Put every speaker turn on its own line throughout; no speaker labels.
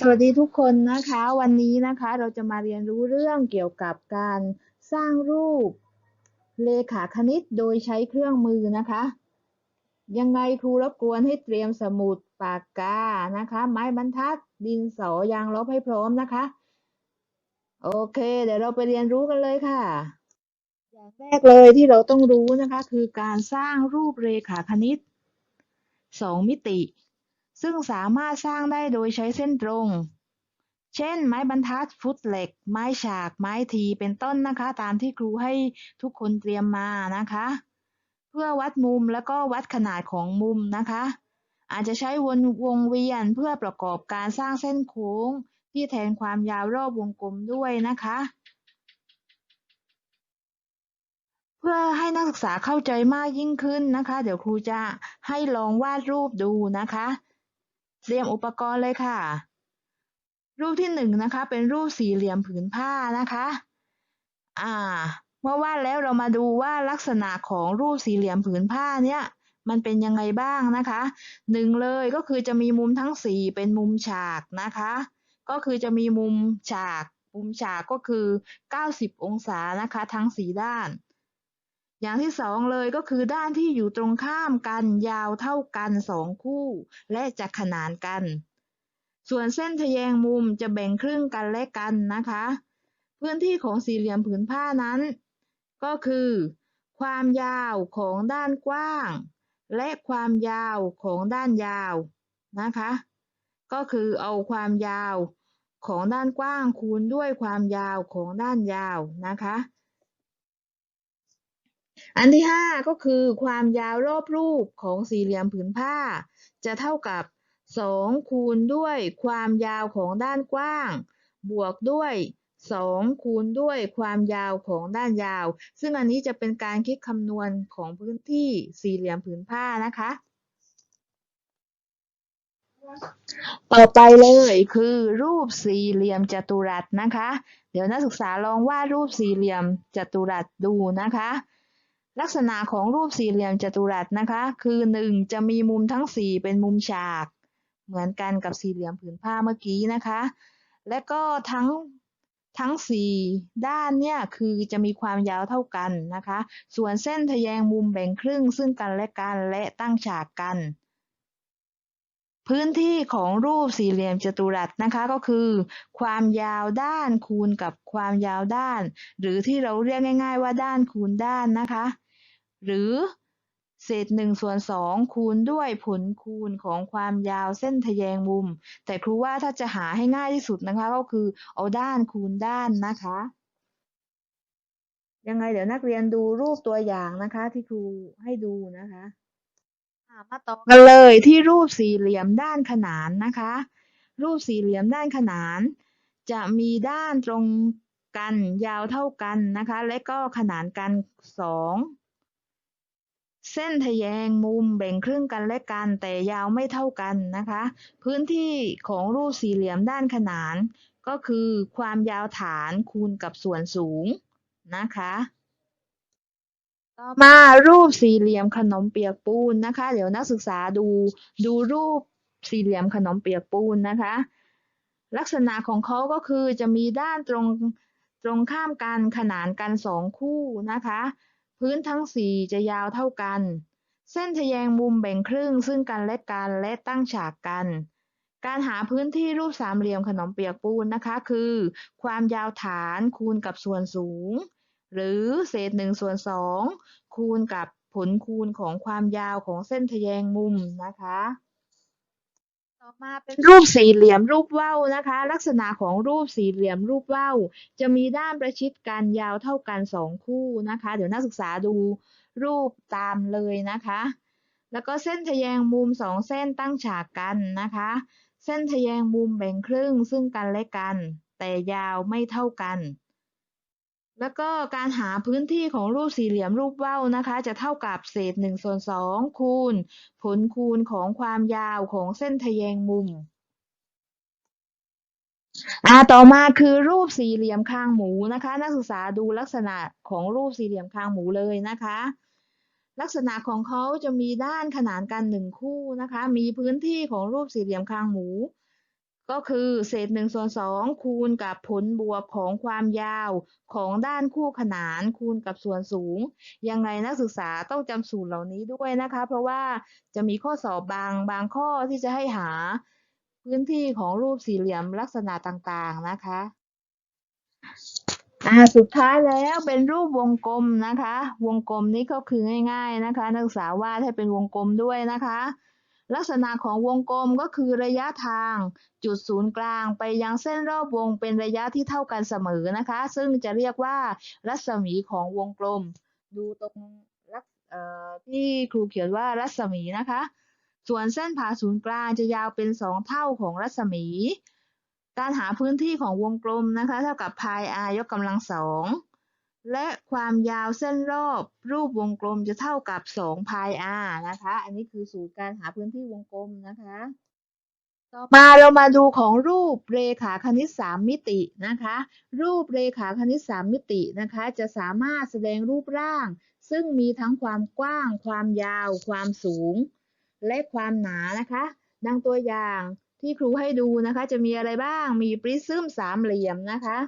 สวัสดีทุกคนนะคะ วันนี้นะคะเราจะมาเรียนรู้เรื่องเกี่ยวกับการสร้างรูปเลขาคณิตโดยใช้เครื่องมือนะคะ ยังไงครูรบกวนให้เตรียมสมุดปากกานะคะ ไม้บรรทัดดินสอยางลบให้พร้อมนะคะ โอเค เดี๋ยวเราไปเรียนรู้กันเลยค่ะ อย่างแรกเลยที่เราต้องรู้นะคะ คือการสร้างรูปเรขาคณิตสองมิติ ซึ่งสามารถสร้างได้โดยใช้เส้นตรง เช่น ไม้บรรทัดฟุตเหล็ก ไม้ฉาก ไม้ทีเป็นต้นนะคะ ตามที่ครูให้ทุกคนเตรียมมานะคะ เพื่อวัดมุมแล้วก็วัดขนาดของมุมนะคะ อาจจะใช้วนวงเวียนเพื่อประกอบการสร้างเส้นโค้ง ที่แทนความยาวรอบวงกลมด้วยนะคะเพื่อให้นักศึกษาเข้าใจมากยิ่งขึ้นนะคะ เดี๋ยวครูจะให้ลองวาดรูปดูนะคะ เตรียมอุปกรณ์เลยค่ะ รูปที่หนึ่งนะคะ เป็นรูปสี่เหลี่ยมผืนผ้านะคะ อ่า เมื่อวาดแล้วเรามาดูว่าลักษณะของรูปสี่เหลี่ยมผืนผ้าเนี่ยมันเป็นยังไงบ้างนะคะหนึ่งเลยก็คือจะมีมุมทั้งสี่เป็นมุมฉากนะคะ ก็คือจะมีมุมฉาก มุมฉากก็คือ 90 องศานะคะ ทั้งสี่ด้าน อย่างที่สองเลยก็คือด้านที่อยู่ตรงข้ามกันยาวเท่ากันสองคู่ และจะขนานกัน ส่วนเส้นทะแยงมุมจะแบ่งครึ่งกันและกันนะคะ พื้นที่ของสี่เหลี่ยมผืนผ้านั้น ก็คือ ความยาวของด้านกว้าง และความยาวของด้านยาวนะคะ ก็คือเอาความยาวของด้านกว้างคูณด้วยความยาวของด้านยาวนะคะ อันที่ห้าก็คือความยาวรอบรูปของสี่เหลี่ยมผืนผ้า จะเท่ากับสองคูณด้วยความยาวของด้านกว้าง บวกด้วยสองคูณด้วยความยาวของด้านยาว ซึ่งอันนี้จะเป็นการคิดคำนวณของพื้นที่สี่เหลี่ยมผืนผ้านะคะ ต่อไปเลยคือรูปสี่เหลี่ยมจัตุรัสนะคะ เดี๋ยวนักศึกษาลองวาดรูปสี่เหลี่ยมจัตุรัสดูนะคะ ลักษณะของรูปสี่เหลี่ยมจัตุรัสนะคะ คือหนึ่งจะมีมุมทั้งสี่เป็นมุมฉาก เหมือนกันกับสี่เหลี่ยมผืนผ้าเมื่อกี้นะคะ และก็ทั้งทั้งสี่ด้านเนี่ยคือจะมีความยาวเท่ากันนะคะ ส่วนเส้นทะแยงมุมแบ่งครึ่งซึ่งกันและกันและตั้งฉากกัน พื้นที่ของรูปสี่เหลี่ยมจัตุรัสนะคะก็คือ ความยาวด้านคูณกับความยาวด้าน หรือที่เราเรียกง่าย ๆ ว่าด้านคูณด้านนะคะ หรือเศษหนึ่งส่วนสองคูณด้วยผลคูณของความยาวเส้นทะแยงมุม แต่ครูว่าถ้าจะหาให้ง่ายที่สุดนะคะ ก็คือเอาด้านคูณด้านนะคะ ยังไงเดี๋ยวนักเรียนดูรูปตัวอย่างนะคะ ที่ครูให้ดูนะคะมาต่อกันเลยที่รูปสี่เหลี่ยมด้านขนานนะคะ รูปสี่เหลี่ยมด้านขนาน จะมีด้านตรงกันยาวเท่ากันนะคะ และก็ขนานกันสอง เส้นทะแยงมุมแบ่งครึ่งกันและกันแต่ยาวไม่เท่ากันนะคะ พื้นที่ของรูปสี่เหลี่ยมด้านขนาน ก็คือความยาวฐานคูณกับส่วนสูงนะคะ ต่อมารูปสี่เหลี่ยมขนมเปียกปูนนะคะ เดี๋ยวนักศึกษาดูดูรูปสี่เหลี่ยมขนมเปียกปูนนะคะ ลักษณะของเขาก็คือจะมีด้านตรงตรงข้ามกันขนานกันสองคู่นะคะ พื้นทั้งสี่จะยาวเท่ากัน เส้นทะแยงมุมแบ่งครึ่งซึ่งกันและกันและตั้งฉากกัน การหาพื้นที่รูปสามเหลี่ยมขนมเปียกปูนนะคะ คือ ความยาวฐานคูณกับส่วนสูง หรือเศษหนึ่งส่วนสองคูณกับผลคูณของความยาวของเส้นทะแยงมุมนะคะ ต่อมาเป็นรูปสี่เหลี่ยมรูปว่าวนะคะ ลักษณะของรูปสี่เหลี่ยมรูปว่าวจะมีด้านประชิดกันยาวเท่ากันสองคู่นะคะ เดี๋ยวนักศึกษาดูรูปตามเลยนะคะ แล้วก็เส้นทะแยงมุมสองเส้นตั้งฉากกันนะคะ เส้นทะแยงมุมแบ่งครึ่งซึ่งกันและกัน แต่ยาวไม่เท่ากัน แล้วก็การหาพื้นที่ของรูปสี่เหลี่ยมรูปว่าวนะคะ จะเท่ากับเศษหนึ่งส่วนสองคูณ ผลคูณของความยาวของเส้นทะแยงมุมอ่าต่อมาคือรูปสี่เหลี่ยมคางหมูนะคะ นักศึกษาดูลักษณะของรูปสี่เหลี่ยมคางหมูเลยนะคะ ลักษณะของเขาจะมีด้านขนานกันหนึ่งคู่นะคะ มีพื้นที่ของรูปสี่เหลี่ยมคางหมู ก็คือเศษหนึ่งส่วนสองคูณกับผลบวกของความยาวของด้านคู่ขนานคูณกับส่วนสูง ยังไงนักศึกษาต้องจำสูตรเหล่านี้ด้วยนะคะ เพราะว่าจะมีข้อสอบบางบางข้อที่จะให้หาพื้นที่ของรูปสี่เหลี่ยมลักษณะต่างๆนะคะอ่าสุดท้ายแล้วเป็นรูปวงกลมนะคะ วงกลมนี้ก็คือง่าย ๆนะคะ นักศึกษาวาดให้เป็นวงกลมด้วยนะคะ ลักษณะของวงกลมก็คือระยะทางจุดศูนย์กลางไปยังเส้นรอบวงเป็นระยะที่เท่ากันเสมอนะคะ ซึ่งจะเรียกว่ารัศมีของวงกลม ดูตรงลักที่ครูเขียนว่ารัศมีนะคะ ส่วนเส้นผ่าศูนย์กลางจะยาวเป็นสองเท่าของรัศมี การหาพื้นที่ของวงกลมนะคะ เท่ากับพาย r ยกกำลังสอง และความยาวเส้นรอบรูปวงกลมจะเท่ากับ2 pi r นะคะ อันนี้คือสูตรการหาพื้นที่วงกลมนะคะ ต่อมาเรามาดูของรูปเรขาคณิต 3 มิตินะคะ รูปเรขาคณิต 3 มิตินะคะ จะสามารถแสดงรูปร่าง ซึ่งมีทั้งความกว้าง ความยาว ความสูง และความหนานะคะ ดังตัวอย่างที่ครูให้ดูนะคะ จะมีอะไรบ้าง มีปริซึมสามเหลี่ยมนะคะ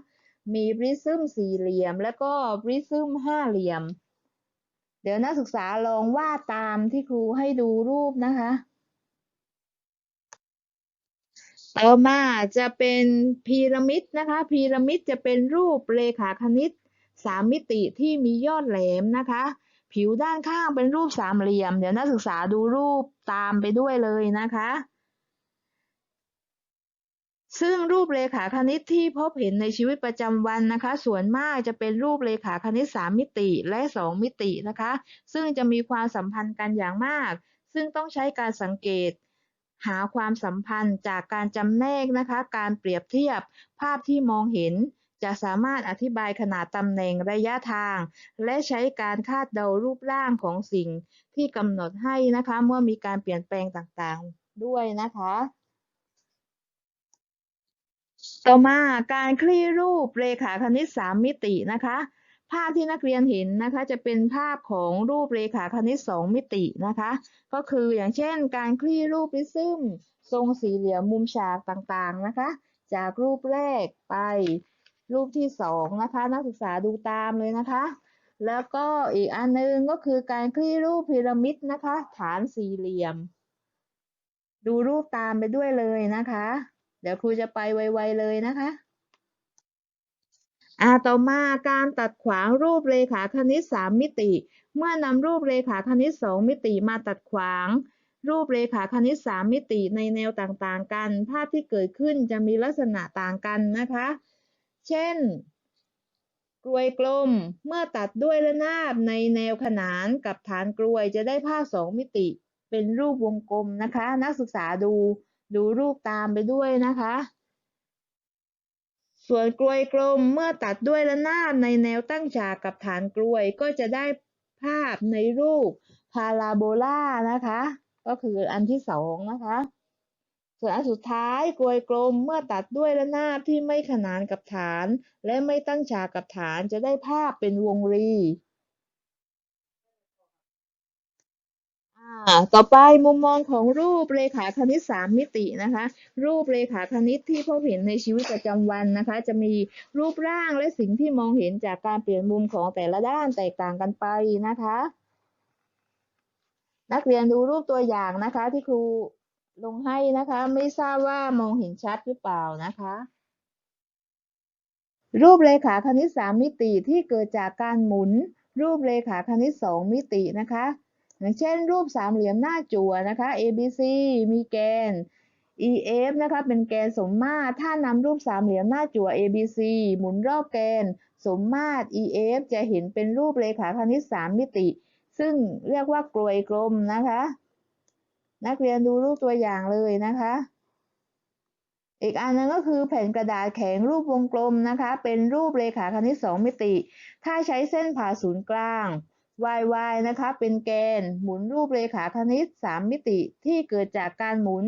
มีปริซึมสี่เหลี่ยม แล้วก็ปริซึมห้าเหลี่ยม เดี๋ยวนักศึกษาลองวาดตามที่ครูให้ดูรูปนะคะต่อมาจะเป็นพีระมิดนะคะ พีระมิดจะเป็นรูปเรขาคณิตสามมิติที่มียอดแหลมนะคะ ผิวด้านข้างเป็นรูปสามเหลี่ยม เดี๋ยวนักศึกษาดูรูปตามไปด้วยเลยนะคะ ซึ่งรูปเรขาคณิตที่พบเห็นในชีวิตประจำวันนะคะ ส่วนมากจะเป็นรูปเรขาคณิต 3 มิติและ 2 มิตินะคะ ซึ่งจะมีความสัมพันธ์กันอย่างมาก ซึ่งต้องใช้การสังเกต หาความสัมพันธ์จากการจำแนกนะคะ การเปรียบเทียบภาพที่มองเห็น จะสามารถอธิบายขนาดตำแหน่งระยะทาง และใช้การคาดเดารูปร่างของสิ่งที่กำหนดให้นะคะ เมื่อมีการเปลี่ยนแปลงต่างๆ ด้วยนะคะ ต่อมาการคลี่รูปเรขาคณิต3มิตินะคะ ภาพที่นักเรียนเห็นนะคะจะเป็นภาพของรูปเรขาคณิต2มิตินะคะ ก็คืออย่างเช่น การคลี่รูปปริซึมทรงสี่เหลี่ยมมุมฉากต่างๆนะคะ จากรูปแรกไปรูปที่สองนะคะ นักศึกษาดูตามเลยนะคะ แล้วก็อีกอันนึงก็คือการคลี่รูปพีระมิดนะคะ ฐานสี่เหลี่ยม ดูรูปตามไปด้วยเลยนะคะ เดี๋ยวครูจะไปไวๆเลยนะคะอ่าต่อมาการตัดขวางรูปเรขาคณิต 3 มิติ เมื่อนำรูปเรขาคณิต 2 มิติมาตัดขวาง รูปเรขาคณิต 3 มิติในแนวต่างๆกัน ภาพที่เกิดขึ้นจะมีลักษณะต่างกันนะคะ เช่น กลวยกลม เมื่อตัดด้วยระนาบในแนวขนานกับฐานกลวยจะได้ภาพ 2 มิติ เป็นรูปวงกลมนะคะ นักศึกษาดู ดูรูปตามไปด้วยนะคะ ส่วนกลวยกลมเมื่อตัดด้วยระนาบในแนวตั้งฉากกับฐานกลวยก็จะได้ภาพในรูปพาราโบลานะคะ ก็คืออันที่สองนะคะส่วนอันสุดท้ายกลวยกลมเมื่อตัดด้วยระนาบที่ไม่ขนานกับฐาน และไม่ตั้งฉากกับฐานจะได้ภาพเป็นวงรี อ่า ต่อไปมุมมองของรูปเรขาคณิต 3 มิตินะคะ รูปเรขาคณิตที่พบเห็นในชีวิตประจำวันนะคะ จะมีรูปร่างและสิ่งที่มองเห็นจากการเปลี่ยนมุมของแต่ละด้านแตกต่างกันไปนะคะ นักเรียนดูรูปตัวอย่างนะคะที่ครูลงให้นะคะ ไม่ทราบว่ามองเห็นชัดหรือเปล่านะคะ รูปเรขาคณิต 3 มิติที่เกิดจากการหมุน รูปเรขาคณิต 2 มิตินะคะ อย่างเช่นรูปสามเหลี่ยมหน้าจั่วนะคะ ABC มีแกน EF นะคะเป็นแกนสมมาตร ถ้านำรูปสามเหลี่ยมหน้าจั่ว ABC หมุนรอบแกน สมมาตร EF จะเห็นเป็นรูปเรขาคณิต3มิติ ซึ่งเรียกว่ากลวยกลมนะคะ นักเรียนดูรูปตัวอย่างเลยนะคะ อีกอันนึงก็คือแผ่นกระดาษแข็งรูปวงกลมนะคะ เป็นรูปเรขาคณิต2มิติ ถ้าใช้เส้นผ่าศูนย์กลาง yy นะคะ เป็นแกนหมุนรูปเรขาคณิต 3 มิติที่เกิดจากการหมุน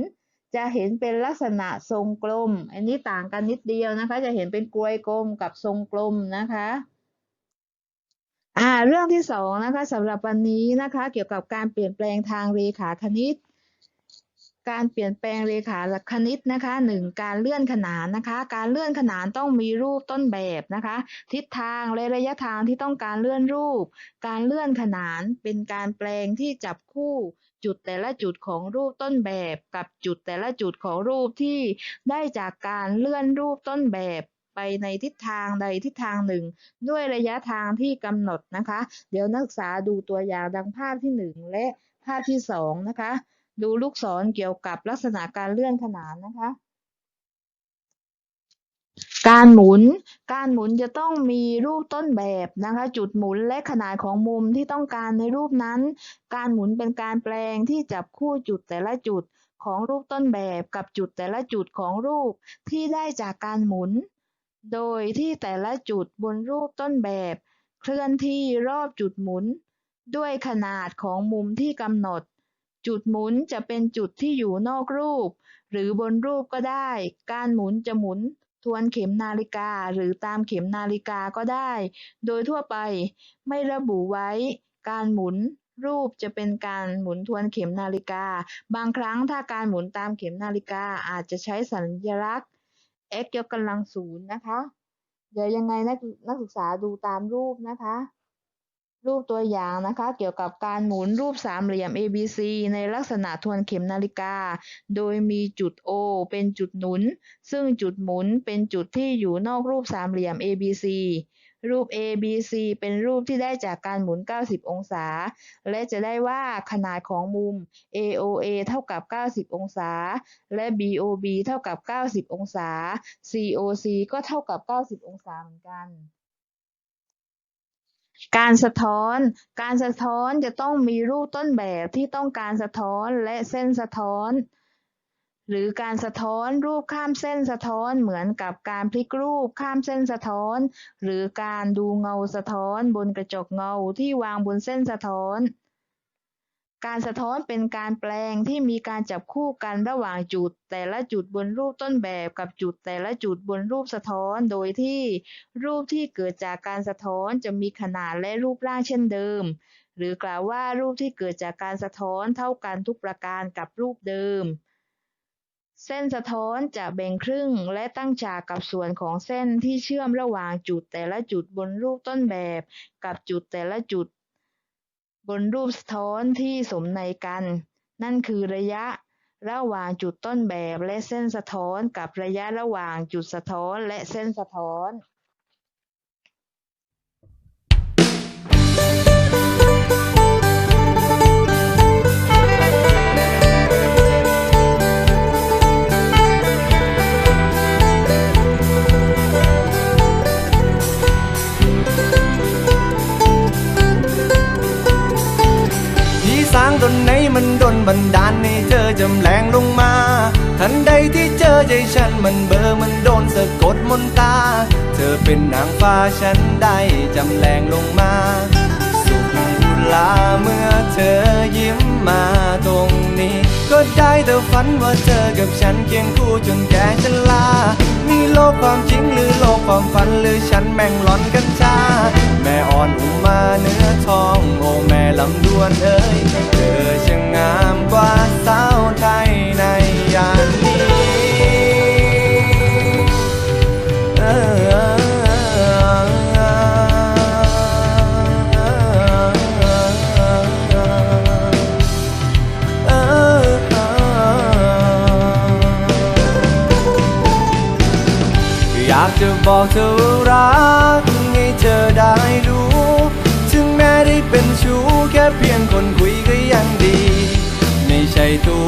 จะเห็นเป็นลักษณะทรงกลม อันนี้ต่างกันนิดเดียวนะคะ จะเห็นเป็นกลวยกลมกับทรงกลมนะคะอ่าเรื่องที่สองนะคะสำหรับวันนี้นะคะ เกี่ยวกับการเปลี่ยนแปลงทางเรขาคณิต การเปลี่ยนแปลงเรขาคณิตนะคะหนึ่งการเลื่อนขนานนะคะ การเลื่อนขนานต้องมีรูปต้นแบบนะคะ ทิศทางและระยะทางที่ต้องการเลื่อนรูป การเลื่อนขนานเป็นการแปลงที่จับคู่จุดแต่ละจุดของรูปต้นแบบ กับจุดแต่ละจุดของรูปที่ได้จากการเลื่อนรูปต้นแบบไปในทิศทางใดทิศทางหนึ่ง ด้วยระยะทางที่กำหนดนะคะ เดี๋ยวนักศึกษาดูตัวอย่างดังภาพที่หนึ่งและภาพที่สองนะคะ ดูลูกศรเกี่ยวกับลักษณะการเลื่อนขนานนะคะ การหมุน การหมุนจะต้องมีรูปต้นแบบนะคะ จุดหมุนและขนาดของมุมที่ต้องการในรูปนั้น การหมุนเป็นการแปลงที่จับคู่จุดแต่ละจุดของรูปต้นแบบกับจุดแต่ละจุดของรูปที่ได้จากการหมุน โดยที่แต่ละจุดบนรูปต้นแบบ เคลื่อนที่รอบจุดหมุน ด้วยขนาดของมุมที่กำหนด จุดหมุนจะเป็นจุดที่อยู่นอกรูป หรือบนรูปก็ได้ การหมุนจะหมุนทวนเข็มนาฬิกาหรือตามเข็มนาฬิกาก็ได้ โดยทั่วไปไม่ระบุไว้ การหมุนรูปจะเป็นการหมุนทวนเข็มนาฬิกา บางครั้งถ้าการหมุนตามเข็มนาฬิกาอาจจะใช้สัญลักษณ์ x ยกกำลังศูนย์นะคะ เดี๋ยวยังไงนักนักศึกษาดูตามรูปนะคะ รูปตัวอย่างนะคะ เกี่ยวกับการหมุนรูปสามเหลี่ยม ABC ในลักษณะทวนเข็มนาฬิกา โดยมีจุด O เป็นจุดหนุน ซึ่งจุดหมุนเป็นจุดที่อยู่นอกรูปสามเหลี่ยม ABC รูป ABC เป็นรูปที่ได้จากการหมุน 90 องศา และจะได้ว่าขนาดของมุม AOA เท่ากับ 90 องศา และ BOB เท่ากับ 90 องศา COC ก็เท่ากับ 90 องศาเหมือนกัน การสะท้อน การสะท้อนจะต้องมีรูปต้นแบบที่ต้องการสะท้อนและเส้นสะท้อน หรือการสะท้อนรูปข้ามเส้นสะท้อนเหมือนกับการพลิกรูปข้ามเส้นสะท้อน หรือการดูเงาสะท้อนบนกระจกเงาที่วางบนเส้นสะท้อน การสะท้อนเป็นการแปลงที่มีการจับคู่กันระหว่างจุดแต่ละจุดบนรูปต้นแบบกับจุดแต่ละจุดบนรูปสะท้อน โดยที่รูปที่เกิดจากการสะท้อนจะมีขนาดและรูปร่างเช่นเดิม หรือกล่าวว่ารูปที่เกิดจากการสะท้อนเท่ากันทุกประการกับรูปเดิม เส้นสะท้อนจะแบ่งครึ่งและตั้งฉากกับส่วนของเส้นที่เชื่อมระหว่างจุดแต่ละจุดบนรูปต้นแบบ กับจุดแต่ละจุด บนรูปสะท้อนที่สมในกัน นั่นคือระยะระหว่างจุดต้นแบบและเส้นสะท้อนกับระยะระหว่างจุดสะท้อนและเส้นสะท้อน
บันดาลให้เธอจำแรงลงมา ทันใดที่เจอใจฉันมันเบอร์มันโดนสะกดมนตา เธอเป็นนางฟ้าฉันได้จำแรงลงมา สุขลาเมื่อเธอยิ้มมาตรงนี้ ก็ได้แต่ฝันว่าเธอกับฉันเคียงคู่จนแก่ชรามีโลกความจริงหรือโลกความฝันหรือฉันแม่งหลอนกันชา แม่อ่อนอุมาเนื้อทองโอ้แม่ลำดวนเอ้ยเธอช่างงามกว่าสาวไทยในยามนี้เอออยากจะบอกเธอรัก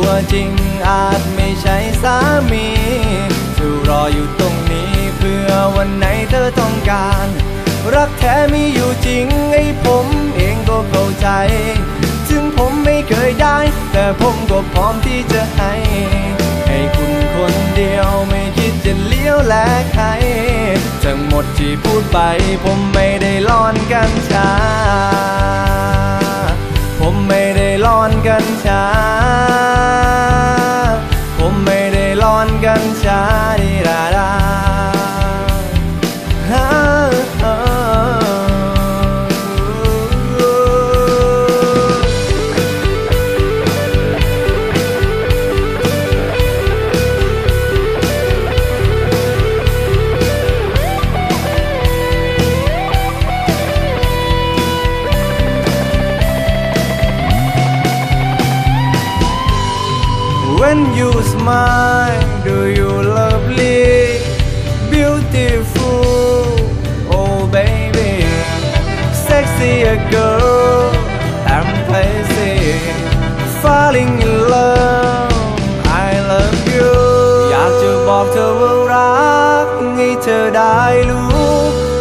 ตัวจริงอาจไม่ใช่สามีเธอรออยู่ตรงนี้เพื่อวันไหนเธอต้องการ รักแท้มีอยู่จริงไอ้ผมเองก็เข้าใจ ถึงผมไม่เคยได้ แต่ผมก็พร้อมที่จะให้ ให้คุณคนเดียวไม่คิดจะเลี้ยวแลใครทั้งหมดที่พูดไปผมไม่ได้ลอนกันชา mine do you lovely beautiful oh baby sexy a girl I'm crazy falling in love I love you อยากจะบอกเธอว่ารักให้เธอได้รู้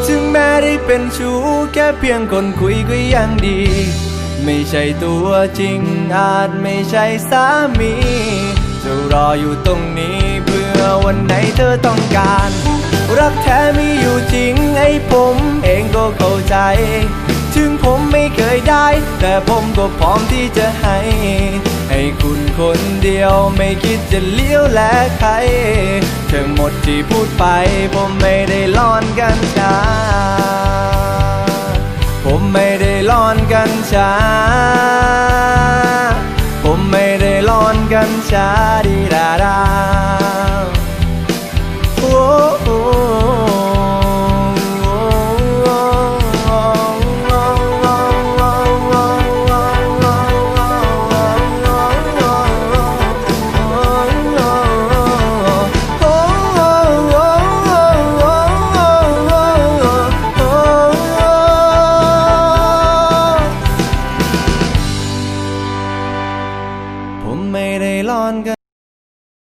ถึงแม้ได้เป็นชู้แค่เพียงคนคุยก็ยังดีไม่ใช่ตัวจริงอาจไม่ใช่สามี จะรออยู่ตรงนี้เพื่อวันไหนเธอต้องการ รักแท้มีอยู่จริงไอ้ผมเองก็เข้าใจ ถึงผมไม่เคยได้ แต่ผมก็พร้อมที่จะให้ ให้คุณคนเดียวไม่คิดจะเลี้ยวแลใครทั้งหมดที่พูดไป ผมไม่ได้ล่อนกันชาผมไม่ได้ล่อนกันชา ผมไม่ได้ล่อนกันชาดีดาดา